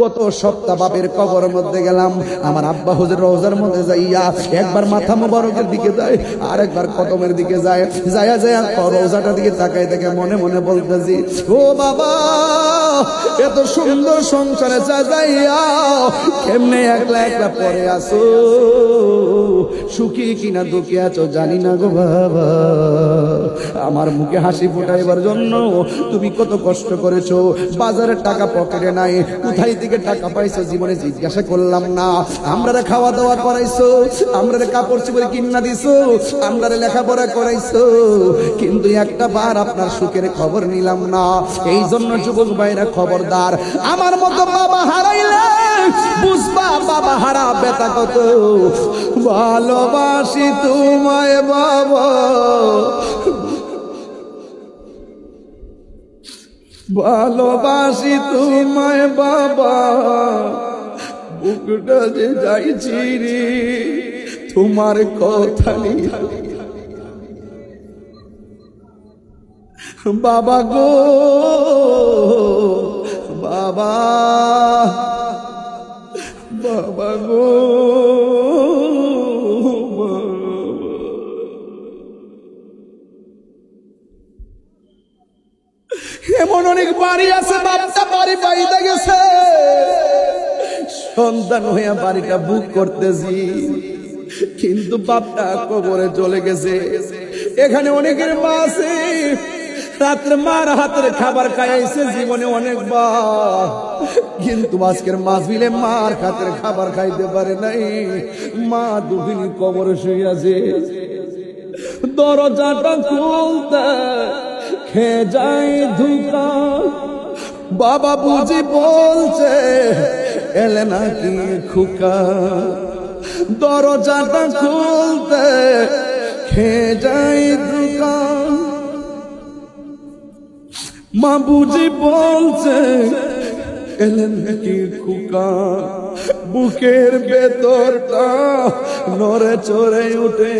কত সপ্তাহ বাপের কবর মধ্যে গেলাম। আমার আব্বা হুজুর রোজার মধ্যে যাইয়া একবার মাথা মোবারকের দিকে যায়, আর একবার কদমের দিকে যায়। যায়া যায় রোজাটার দিকে তাকাই দেখে মনে মনে বলতেছি, ও বাবা, এত সুন্দর সংসারে যা যাইয়া, কেমনে একলা একলা পরে আসো সুখী কিনা দুঃখী আছো জানি না গো বাবা। আমার মুখে হাসি ফোটাইবার জন্য তুমি কত কষ্ট করেছ। বাজারের টাকা পকেটে নাই, কোথায় থেকে টাকা পাইছো জীবনে জিজ্ঞাসা করলাম না। আমরা খাওয়া দাওয়া করাইছো আমরা কাপড় চোপড় কিনা দিছো আমরা লেখাপড়া করাইছো। কিন্তু একটা বার আপনার সুখের খবর নিলাম না। এই জন্য যুবক ভাইরা খবরদার, আমার মতো বাবা হারাইলে বুঝবা, বাবা হারা বেতা কত? ভালোবাসি তোমায়, বাবা। ভালোবাসি তোমায়, বাবা। বুকটা যে যাইছি রে, তোমার কথা বাবা গো, বাবা। এমন অনেক বাড়ি আছে বাচ্চা বাড়ি বাইতে গেছে। সন্তান হইয়া বাড়িটা বুক করতেছি, কিন্তু বাপটা কবরে চলে গেছে। এখানে অনেকের মা আছে রাত্রে মার হাতের খাবার খাইছে জীবনে অনেকবার। কিন্তু আজকের মাহফিলে মার হাতের খাবার খাইতে পারে নাই। মা দুদিন কবরে শুয়ে দরজাটা খুলতে খেয়ে যায় ধুকা। বাবা বুঝি বলছে, এলে নাকি খুকা। দরজাটা খুলতে খেয়ে যায় ধুকা। মা বুঝি বলছে, এলেন নাকি খুকা? বুকের ভেতরটা নড়ে চড়ে উঠে,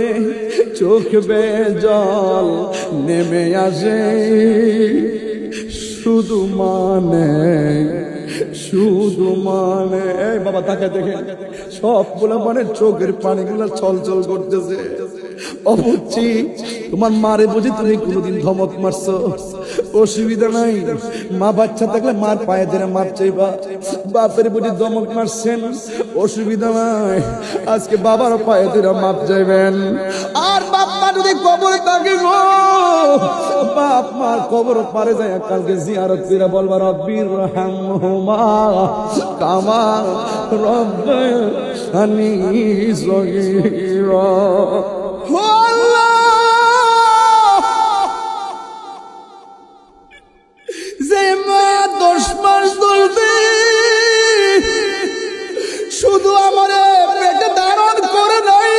চোখ বে জল নেমে আসে। শুধু মানে শুধু মানে। বাবা তাকে দেখে সবগুলো মানে চোখের পানিগুলো ছল করতেছে। অবুচ্ছি তোমার মারে বুঝি তুমি কোনোদিন ধমক মারছো? অসুবিধা নাই। মা বাচ্চা থাকলে মার পায়ে ধরে মার চাইবা। বাপের বুঝি ধমক মারছেন। অসুবিধা নাই। আজকে বাবার পায়ে ধরে মাপ চাইবেন। আর বাপ মা যদি কবর থাকে গো, বাপ মার কবর পারে যায় কালকে জিয়ারত করে বলবা, রব্বির রহমহুমা কামা রব্বানি সগীরা। শুধু আমার পেটে ধারণ করে নাই।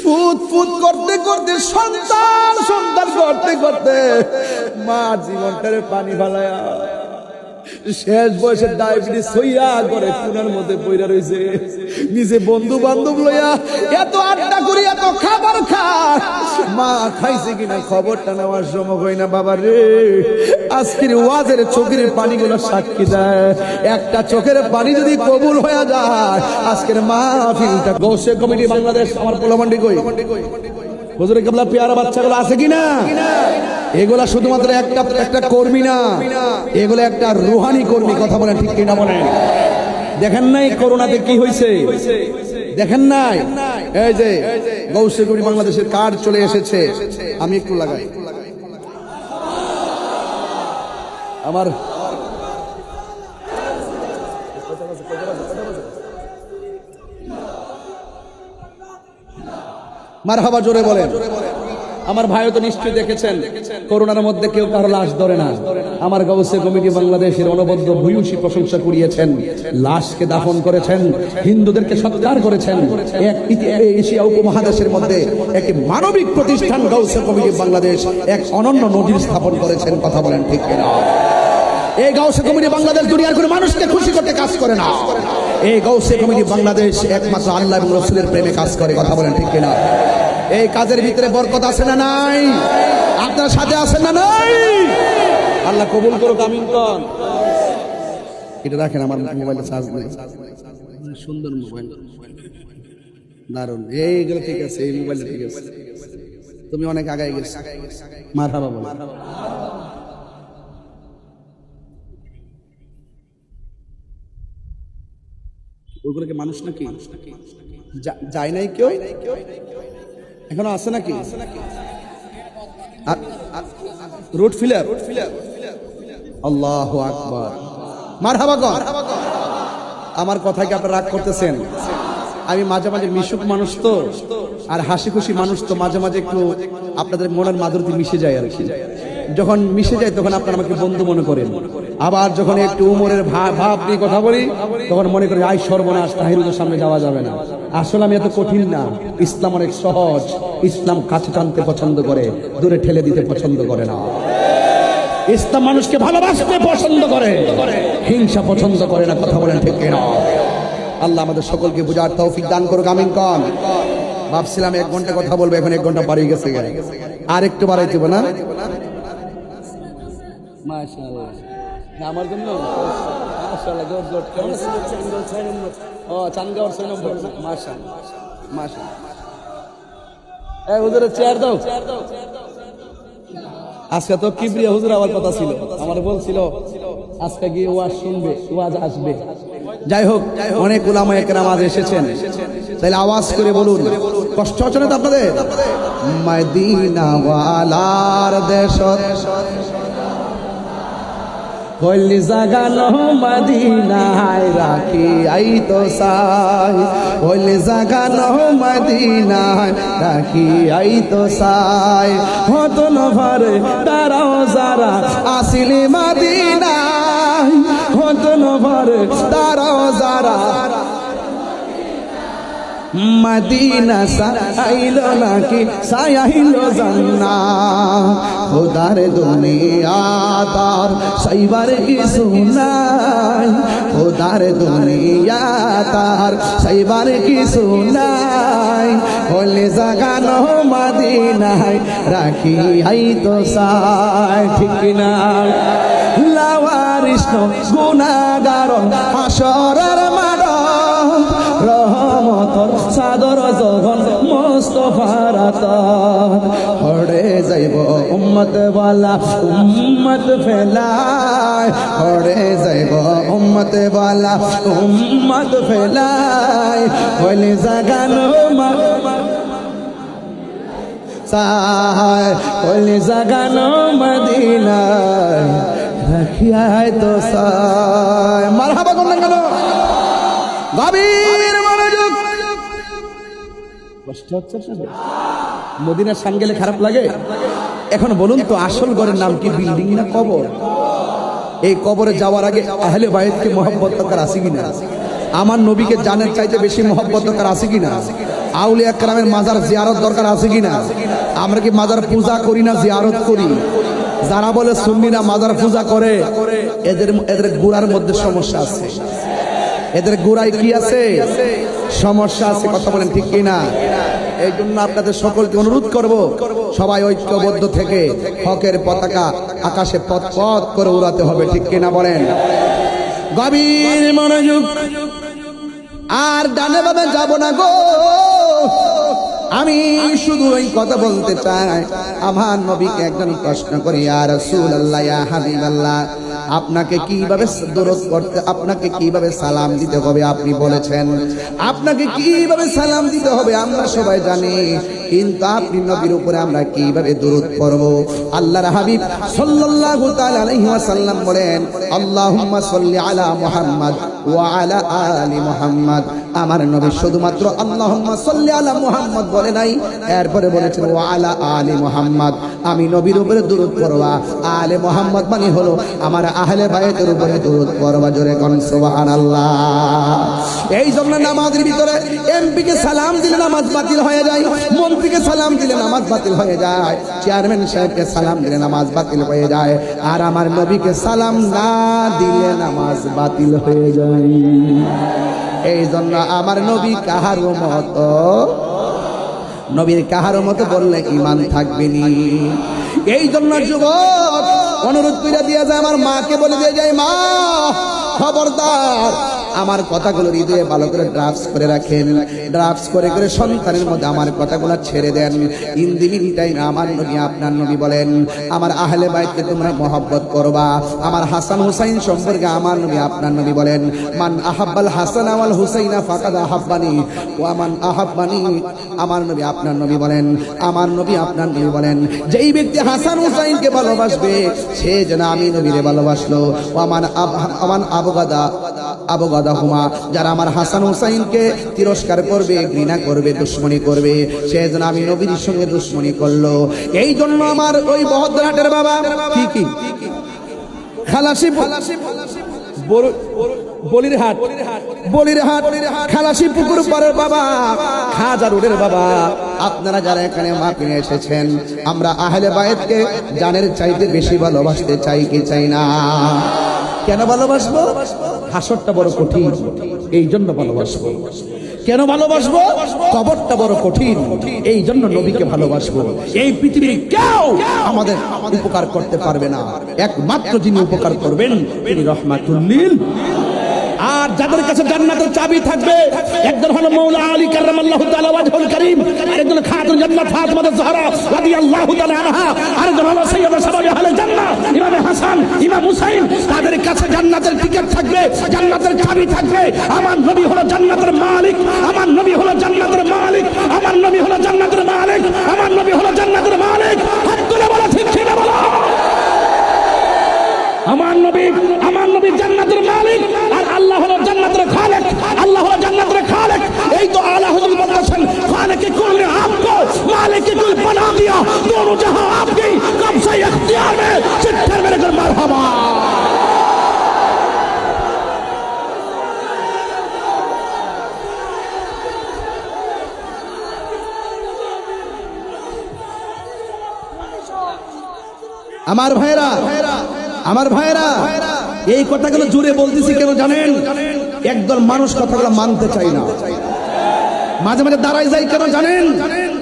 ফুট করতে করতে, সন্তান সন্তান করতে করতে মা জীবনটারে পানি ফালায়া শেষ বয়সে ডায়াবেটিস হইয়া করে কুনার মধ্যে পইরা রইছে। নিজে বন্ধু বান্ধব লইয়া এত আড্ডা করি, এত খাবার খা মা খাইছে কিনা খবরটা নেওয়ার সময় হয় না বাবা রে। আজকের ওয়াজের চোখের পানিগুলো সাক্ষী দেয়। একটা চোখের পানি যদি কবুল হয়ে যায়, আজকের মাহফিলটা গৌসে কমিটি বাংলাদেশ, আমার পোলামান্ডি কই? হুজুরে কেবলা পেয়ারা বাচ্চাগুলো আছে কিনা? এগুলা শুধুমাত্র একটা একটা কর্মী না। এগুলো একটা রুহানি কর্মী, কথা বলেন ঠিক কিনা বলেন। দেখেন নাই করোনাতে কি হয়েছে দেখেন নাই? এই যে গৌসেগুড়ি বাংলাদেশের কার্ড চলে এসেছে। আমি একটু লাগাই। আমার মার হাবা জোরে বলেন। আমার ভাইও তো নিশ্চয়ই দেখেছেন, করোনার মধ্যে কেউ কারও লাশ ধরে না। আমার গৌসে কমিটি বাংলাদেশের অনবদ্য ভূয়সী প্রশংসা কুড়িয়েছেন, লাশকে দাফন করেছেন, হিন্দুদেরকে সৎকার করেছেন। এক এশিয়া উপমহাদেশের মধ্যে একটি মানবিক প্রতিষ্ঠান গৌসে কমিটি বাংলাদেশ এক অনন্য নজির স্থাপন করেছেন, কথা বলেন ঠিক কিনা? এই গৌসে কমিটি বাংলাদেশ দুনিয়ার কোনো মানুষকে খুশি করতে কাজ করে না। এই গৌসে কমিটি বাংলাদেশ একমাত্র আল্লাহ এবং রসুলের প্রেমে কাজ করে, কথা বলেন ঠিক কিনা? এই কাজের ভিতরে বরকত আছে না নাই? আপনার সাথে আছে না নাই? আল্লাহ কবুল করুক, আমিন কন এটা রাখেন, আমার মোবাইলে চার্জ নেই। সুন্দর মোবাইল। দারুণ এইগুলো ঠিক আছে, এই মোবাইলটা ঠিক আছে। তুমি অনেক আগায় গেছো। মার হাবা বলো। ওইগুলো কি মানুষ নাকি? যায় নাই কেউ? এখনও আছে নাকি? Road filler? আল্লাহ আকবার। মার হাবা আমার কথা কি আপনারা রাগ করতেছেন? আমি মাঝে মাঝে মিশুক মানুষ তো, আর হাসি খুশি মানুষ তো মাঝে মাঝে একটু আপনাদের মনের মাধুরী মিশে যায় আর কি। যখন মিশে যায় তখন আপনারা আমাকে বন্ধু মনে করেন। আবার যখন একটু উমরের ভাব নিয়ে কথা বলি, তখন মনে করি আই সর্বনাশ তাহিরুদের সামনে যাওয়া যাবে না। আসলে আমি এত কঠিন না। ইসলাম অনেক সহজ। ইসলাম কাছে টানতে পছন্দ করে, দূরে ঠেলে দিতে পছন্দ করে না। ইসলাম মানুষকে ভালোবাসতে পছন্দ করে, হিংসা পছন্দ করে না, কথা বলেন ঠিক না আল্লাহ আমাদের সকলকে বুঝার তৌফিক দান করুক, আমিন কন। ভাবছিলাম এক ঘণ্টা কথা বলব, এখন এক ঘণ্টা বাড়িয়ে গেছে। আর একটু বাড়াই দিব না? মাশাআল্লাহ। আমার জন্য আজকে তো কিবরিয়া হুজুর আবার কথা ছিল। আমার বলছিল, আজকে গিয়ে ওয়াজ শুনবে, ওয়াজ আসবে। যাই হোক, অনেক উলামা একরাম আজ এসেছেন। তাহলে আওয়াজ করে বলুন, কষ্ট হচ্ছে না আপনাদের? মদিনা দেশ কল্লি জাগানো মদিনায় রাখি আই তো সাই। হলি জাগানো মদিনায় রাখি আই তো সাই। হত নভরে তারাও যারা আসিলি মদিনায়। হত নভরে তারাও যারা মদিনা সাইল নাকি সাইল জান্না খোদার দুনিয়া তার সাইবার কি সুনাই খোদার দুনিয়া তার সাইবার কি সুনাই হলে জাগানো মদিনায় রাখি আই তো সাই, ঠিক না লাওয়ারিস গুণাগারণ হাসরের মাড রহমতর সাদর জগন মোস্তফার হরে যাইব উম্মত বালা, উম্মত ফেলায় হরে যাইব উম্মত বালা, উম্মত ফেলায় হলে জাগানো মা। সায় হলে জাগানো মদিনায়। রাখিয়ায় তো সায় মারহাবা কেন? গভীর মনোযোগ কষ্ট হচ্ছে? মদিনার সান গেলে খারাপ লাগে? এখন বলুন তো, আসল ঘরের নাম কি বিল্ডিং না কবর? এই কবরে যাওয়ার আগে আহলে বাইতকে মহব্বত দরকার আছে কিনা? আমার নবীকে জানের চাইতে বেশি মহব্বত দরকার আছে কিনা? আউলিয়া একরামের মাজার জিয়ারত দরকার আছে কিনা? আমরা কি মাজার পূজা করি না জিয়ারত করি? যারা বলে সুন্নিরা মাজার পূজা করে, এদের এদের গুড়ার মধ্যে সমস্যা আছে। এদের গোড়ায় কি আছে? সমস্যা আছে, কথা বলেন ঠিক কিনা? এই জন্য আপনাদের সকলকে অনুরোধ করব, সবাই ঐক্যবদ্ধ থেকে হকের পতাকা আকাশে পথ পথ করে উড়াতে হবে, ঠিক কিনা বলেন? গভীর মনোযোগ। আর ডানে বামে যাব না গো। আমি শুধু এই কথা বলতে চাই, আমার নবীকে একজন প্রশ্ন করি আর রসুল আল্লাহ হাবিব আল্লাহ আপনাকে কীভাবে দরদ করতে, আপনাকে কীভাবে সালাম দিতে হবে আপনি বলেছেন। আপনাকে কীভাবে সালাম দিতে হবে আমরা সবাই জানি। কিন্তু আপনি নবীর উপরে আমরা কীভাবে দরুদ করব আল্লাহর হাবিব সাল্লাল্লাহু তাআলা আলাইহি ওয়াসাল্লাম বলেন, আল্লাহুম্মা সাল্লি আলা মুহাম্মদ ওয়া আলা আলি মুহাম্মদ। আমার নবী শুধুমাত্র আল্লাহুম্মা সাল্লি আলা বলে নাই, এরপরে বলেছেন, ওয়া আলা আলি মুহাম্মদ। আমি নবীর উপরে পড়বা। আলে মুহাম্মদ মানে হলো আমার আহলে বাইতের উপরে পড়বা, জোরে সুবহানাল্লাহ। এই জন্য নামাজের ভিতরে এমপি কে সালাম দিলে নামাজ বাতিল হয়ে যায় মন্ত্রীকে সালাম দিলে নামাজ বাতিল হয়ে যায়। চেয়ারম্যান সাহেবকে সালাম দিলে নামাজ বাতিল হয়ে যায়। আর আমার নবীকে সালাম না দিলে নামাজ বাতিল হয়ে যায়। এই জন্য আমার নবী কাহার মতো, নবীর কাহার মতো বললে ইমান থাকবে নি। এই জন্য যুবক, অনুরোধ করে দিয়ে যায়, আমার মাকে বলে দিয়ে যায়, মা, খবরদার আমার কথাগুলো হৃদয়ে ভালো করে ড্রাফটস করে রাখেন। ড্রাফটস করে করে সন্তানের মধ্যে আমার কথাগুলো ছেড়ে দেন। ইন দি মিন টাইম আমার নবী, আপনার নবী বলেন, আমার আহলে বাইতকে তোমরা মহব্বত করবা। আমার হাসান হুসাইন সম্পর্কে আমার নবী, আপনার নবী বলেন, মান আহাব্বাল হাসান আওয়াল হুসাইনা ফাকাদ আহাব্বানি। ও আমান আহাব্বানি, আমার নবী, আপনার নবী বলেন, আমার নবী, আপনার নবী বলেন, যেই ব্যক্তি হাসান হুসাইনকে ভালোবাসবে, সে যেন আমি নবীরে ভালোবাসলো। ও আমান আব- আমান আবগাদা আবগাদা হুমা যারা আমার হাসান হুসাইনকে তিরস্কার করবে ঘৃণা করবে দুশ্মনী করবে সে যেন আমি নবীর সঙ্গে দুশ্মনী করল। এই জন্য আমার ওই বহদ্রহাটের বাবা কি কি? খালাসি বলির হাট বলির হাট খালাসি পুকুর পাড়ের বাবা খাজা রোডের বাবা। আপনারা যারা এখানে মাপিনে এসেছেন আমরা আহলে বায়েতকে জানের চাইতে বেশি ভালোবাসতে চাই কি চাই না? কেন ভালোবাসবো? হাসরটা বড় কঠিন এই জন্য ভালোবাসবো। কেন ভালোবাসবো? কবরটা বড় কঠিন এই জন্য নবীকে ভালোবাসবো। এই পৃথিবীর কেউ আমাদের উপকার করতে পারবে না। একমাত্র যিনি উপকার করবেন, তিনি রহমাতুল্লিল আর যাদের কাছে জান্নাতের চাবি থাকবে, একজন হলো মৌলা আলী কার্রামাল্লাহু তাআলা ওয়াজহুল করিম, আরেকজন খাতুন জান্নাত ফাতিমা জাহরা রাদিয়াল্লাহু তাআলা আনহা, আরেকজন হলো সাইয়্যিদা সাবাবি আহলে জান্নাহ, ইমাম হাসান, ইমাম হুসাইন, তাদের কাছে জান্নাতের টিকিট থাকবে, জান্নাতের চাবি থাকবে। আমার নবী হলো জান্নাতের মালিক, আমার নবী হলো জান্নাতের মালিক, আমার নবী হলো আমার ভাইরা আমার ভাইরা এই কথাগুলো জুড়ে বলতেছি কেন জানেন? একদল মানুষ কথাগুলো মানতে চাই না। মাঝে মাঝে দাঁড়াই যাই কেন জানেন?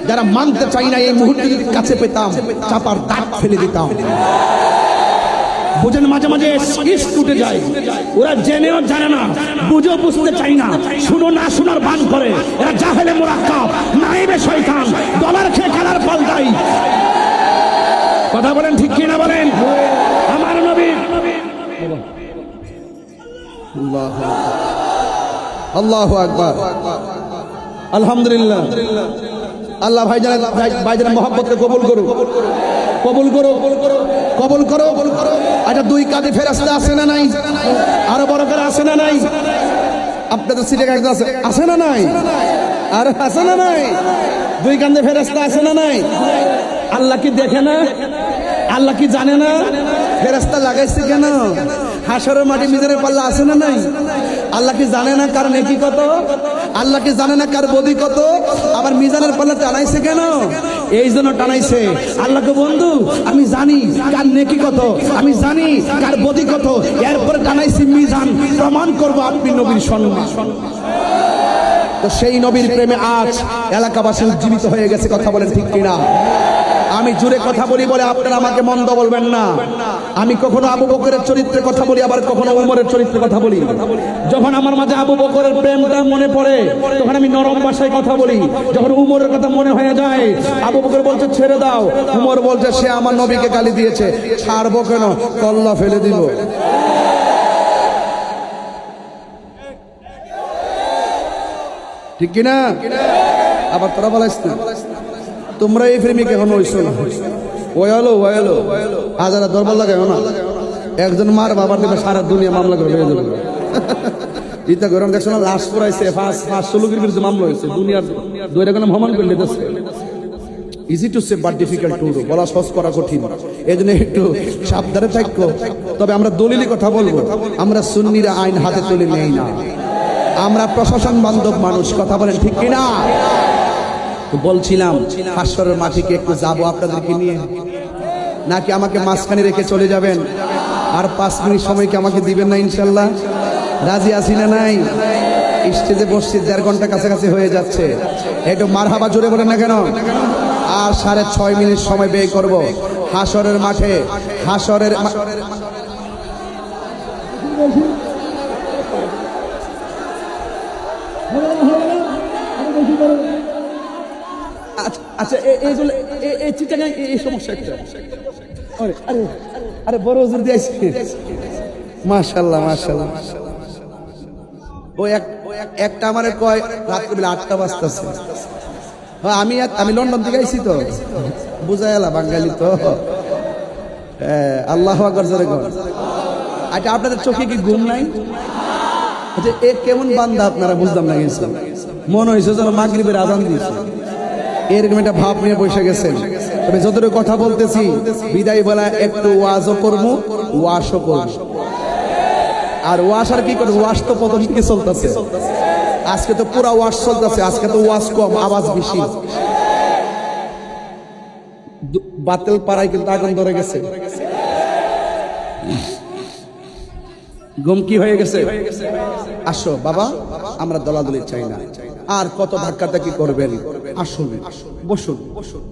যারা মানতে চাই না, এই মুহূর্তে যদি কাছে পেতাম, চাপার দাগ ফেলে দিতাম। বুঝেন, মাঝে মাঝে টুটে যায়। ওরা জেনেও জানে না, বুঝেও বুঝতে চাই না। শুনো না শোনার বান করে। এরা জাহেলে মোরাক্কাব নাইবে শয়তান ডলার খেয়ে খেলার ফল দেয়। কথা বলেন ঠিক কিনা বলেন? আমার নবী। আল্লাহ আকবার। আলহামদুলিল্লাহ। আল্লাহ ভাইজান ভাইজান মোহাম্মদকে কবুল করো কবুল করো কবুল করো কবুল করো আচ্ছা দুই কাঁধে ফেরাস্তে আসে না নাই? আরও বড় করে আসে না নাই? আপনাদের সিটে একদম আছে। আছে না নাই? আর, আছে না নাই? দুই কান্দে ফেরাস্তা আছে না নাই? আল্লাহ কি দেখে না? আল্লাহ কি জানে না? ফেরাস্তা লাগাইছে কেন? হাসরের মাটি মিজারের পাল্লা আছে না নাই? আল্লাহ কি জানে না কার নেকি কত? আল্লাহ কি জানে না কার বদি কত? আবার মিজানের পাল্লা টানাইছে কেন? এই জন্য টানাইছে। আল্লাহকে বন্ধু, আমি জানি কার নেকি কত। আমি জানি কার বদি কত। এরপরে টানাইছি মিজান। প্রমাণ করব আপনি নবীর সম্মান তো সেই নবীর প্রেমে আজ এলাকাবাসী উজ্জীবিত হয়ে গেছে, কথা বলেন ঠিক কিনা? আমি জুড়ে কথা বলি বলে আপনারা আমাকে মন্দ বলবেন না। আমি কখনো আবু বকরের চরিত্রে কথা বলি, আবার কখনো উমরের চরিত্রে কথা বলি। যখন আমার মাঝে আবু বকরের প্রেমটা মনে পড়ে, তখন আমি নরম ভাষায় কথা বলি। যখন উমরের কথা মনে হয়ে যায়, আবু বকর বলছে, ছেড়ে দাও। উমর বলছে, সে আমার নবীকে গালি দিয়েছে। ছাড়বো কেন? কল্লা ফেলে দিব। ঠিক কিনা? আবার তোরা বলাইস না। তোমরা এই প্রেমিক এখন হইছো না। ওয়ালো ওয়ালো হাজারা দরবার লাগাও না। একজন মার বাবার দিকে সারা দুনিয়া মামলা করে হয়ে যাবে। ইতা গরম দেখছ না, লাশ পাঁচ লোকের বিরুদ্ধে মামলা হয়েছে। দুনিয়ার দৈরা কোনো ভ্রমণ easy to say but difficult to বলা সহজ, করা কঠিন। এই জন্য একটু সাবধানে থাকো। তবে আমরা দলিলি কথা বলব। আমরা সুন্নিরা আইন হাতে তুলে নেই না। আমরা প্রশাসন বান্ধব মানুষ, কথা বলেন ঠিক কিনা? বলছিলাম, হাসরের মাঠিকে একটু যাব আপনাদেরকে নিয়ে। নাকি আমাকে মাঝখানে রেখে চলে যাবেন? আর পাঁচ মিনিট সময় কি আমাকে দিবেন না ইনশাল্লাহ? রাজি আছি না নাই? স্টেজে বসছি, দেড় ঘণ্টা কাছাকাছি হয়ে যাচ্ছে। একটু মার হাবা জোরে বলেন না কেন? আর সাড়ে ছয় মিনিট সময় ব্যয় করব। হাসরের মাঠে, হাসরের হাসরের আচ্ছা এই জন্য এই সমস্যা একটা। আরে আরে আরে, বড় হুজুর দিয়েছি মাশাল্লাহ মাশাল্লাহ ও এক একটা আমারে কয় রাত্রিবেলা আটটা বাজতেছে। আমি আমি লন্ডন থেকে আইছি তো। বুঝাই এলা বাঙালি তো। আল্লাহ আকবর জোরে কর আচ্ছা আপনাদের চোখে কি ঘুম নাই? আচ্ছা এ কেমন বান্দা আপনারা বুঝলাম না কিছু। মনে হয়েছে যেন মাগরিবের আজান দিয়েছে। এরকম একটা ভাব নিয়ে বসে গেছেন। তবে যতটুকু কথা বলতেছি, বিদায় বেলা একটু ওয়াজও করব, ওয়াশও করব। আর ওয়াশ আর কি করব? ওয়াশ তো থেকে চলতেছে। আজকে তো পুরা ওয়াশ চলতেছে, আজকে তো ওয়াশ কম, আওয়াজ বেশি। বাতিল পাড়ায় কিন্তু আগুন ধরে গেছে। গম কি হয়ে গেছে। আসো, বাবা, আমরা দলাদলি চাই না। আর কত ধাক্কা কি করবেন? আসুন বসুন বসুন।